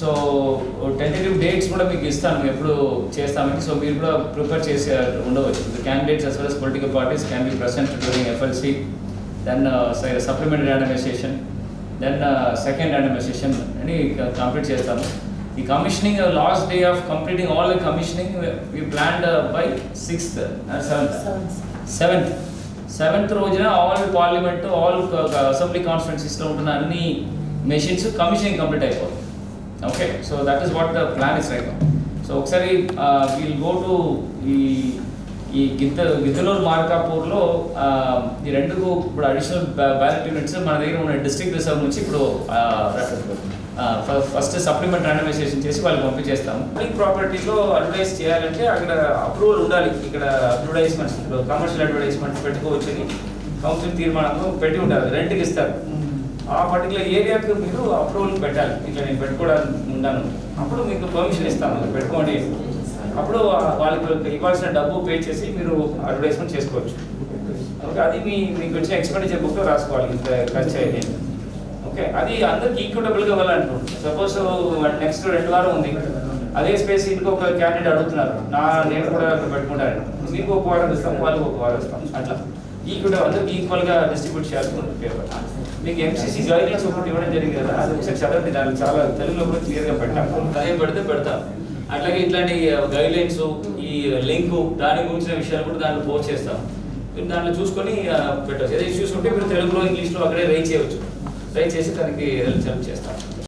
So tentative dates కూడా మీకు ఇస్తాను ఎప్పుడు చేస్తామని సో మీరు కూడా ప్రిపేర్ చేసే ఉండవచ్చు. The candidates as well as political parties can be present during FLC then supplementary randomization. Then second randomization అని కంప్లీట్ చేస్తాము. ఈ commissioning last day of completing all the commissioning we planned by sixth seventh seventh seventh రోజున all parliament all assembly కాన్స్టిట్యున్సీస్లో ఉంటున్న అన్ని machines commissioning complete అయిపోతుంది okay so that is what the plan is right so ఒకసారి we'll go to ఈ ఈ గిద్ద గిద్దలూరు మార్కాపూర్లో ఈ రెండుకు ఇప్పుడు అడిషనల్ బ్యాలెట్ యూనిట్స్ మన దగ్గర ఉన్న డిస్ట్రిక్ట్ రిజర్వ్ నుంచి ఇప్పుడు ఫస్ట్ సప్లిమెంట్ ర్యాండమైజేషన్ చేసి వాళ్ళకి పంపించేస్తాము. పబ్లిక్ ప్రాపర్టీలో అడ్వర్టైజ్ చేయాలంటే అక్కడ అప్రూవల్ ఉండాలి. ఇక్కడ అడ్వర్టైజ్మెంట్స్ కమర్షియల్ అడ్వర్టైజ్మెంట్స్ పెట్టుకోవచ్చని. కౌన్సిల్ తీర్మానంలో పెట్టి ఉండాలి. రెంట్కి ఇస్తారు. ఆ పర్టికులర్ ఏరియాకు మీరు అప్రూవల్ పెట్టాలి. ఇట్లా నేను పెట్టుకోవడానికి ఉన్నాను అప్పుడు మీకు పర్మిషన్ ఇస్తాను పెట్టుకోండి. అప్పుడు వాళ్ళకి ఇవ్వాల్సిన డబ్బు పే చేసి మీరు అడ్వర్టైజ్మెంట్ చేసుకోవచ్చు. ఓకే అది మీ మీకు వచ్చిన ఎక్స్పెండిచర్ బుక్లో రాసుకోవాలి. ఇంత ఖర్చు అయ్యేది. ఓకే అది అందరికి ఈక్విటబుల్గా ఇవ్వాలంటున్నాను సపోజ్ నెక్స్ట్ రెండు వారం ఉంది. అదే స్పేస్ ఇంకొక క్యాండిడేట్ అడుగుతున్నారు. నా నేను కూడా అక్కడ పెట్టుకుంటాను మీకు ఒక వారం ఇస్తాం వాళ్ళకి ఒక వారం ఇస్తాం. అట్లా. ఈక్విటబుల్ అందరికి ఈక్వల్గా డిస్ట్రిబ్యూట్ చేయాల్సిన పేపర్ మీకు ఎంసీసీ గైడ్లైన్స్ సపోర్ట్ ఇవ్వడం జరిగింది కదా అది ఒకసారి చదవండి దాన్ని చాలా తెలుగులో కూడా క్లియర్గా పెట్టాం టైం పెడితే పెడతాం. అట్లాగే ఇట్లాంటి గైడ్లైన్స్ ఈ లింక్ దాని గురించిన విషయాలు కూడా దాంట్లో పోస్ట్ చేస్తాం. మీరు దాంట్లో చూసుకొని పెట్టవచ్చు ఏదో ఇష్యూస్ ఉంటే మీరు తెలుగులో ఇంగ్లీష్లో అక్కడే రైట్ చేయవచ్చు రైట్ చేసి దానికి హెల్ప్ చేస్తాం.